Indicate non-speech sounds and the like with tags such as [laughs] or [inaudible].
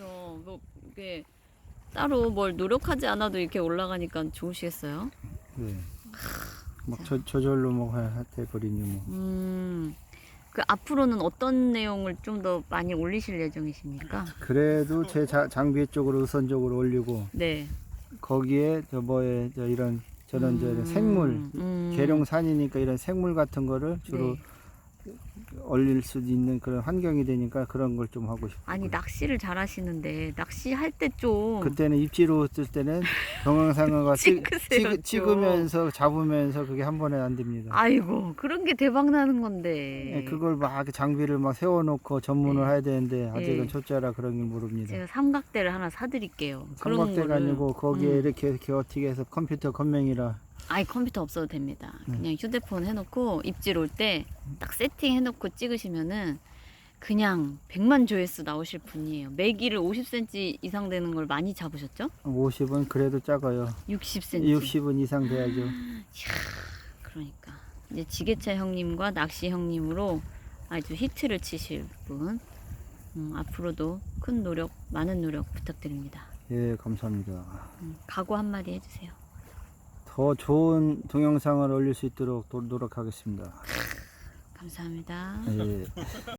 그렇죠. 뭐 이게 따로 뭘 노력하지 않아도 이렇게 올라가니까 좋으시겠어요? 네. 막 저, 저절로 뭐 해- 해버리니 뭐. 음. 그 앞으로는 어떤 내용을 좀 더 많이 올리실 예정이십니까? 그래도 제 자, 장비 쪽으로 우선적으로 올리고 네. 거기에 저 뭐에 저 이런 저런 저 음, 생물 음. 계룡산이니까 이런 생물 같은 거를 주로 네. 올릴 수 있는 그런 환경이 되니까 그런 걸 좀 하고 싶어요. 아니 낚시를 잘 하시는데 낚시할 때 좀 그때는 입지로 쓸 때는 [laughs] 동영상과 찍, 찍으세요, 좀. 찍으면서 잡으면서 그게 한 번에 안 됩니다. 아이고 그런 게 대박 나는 건데. 예, 그걸 막 장비를 막 세워놓고 전문을 네. 해야 되는데 아직은 네. 초짜라 그런 게 모릅니다. 제가 삼각대를 하나 사드릴게요. 삼각대가. 아니고 거기에 음. 이렇게 이렇게 어떻게 해서 컴퓨터 건명이라 아예 컴퓨터 없어도 됩니다. 네. 그냥 휴대폰 해놓고 입질 올 때 딱 세팅 해놓고 찍으시면은 그냥 100만 조회수 나오실 분이에요. 메기를 50cm 이상 되는 걸 많이 잡으셨죠? 50은 그래도 작아요. 60cm. 60은 이상 돼야죠. 그러니까 이제 지게차 형님과 낚시 형님으로 아주 히트를 치실 분. 음, 앞으로도 큰 노력, 많은 노력 부탁드립니다. 예, 감사합니다. 음, 각오 한마디 해주세요. 더 좋은 동영상을 올릴 수 있도록 노- 노력하겠습니다. 감사합니다. 예.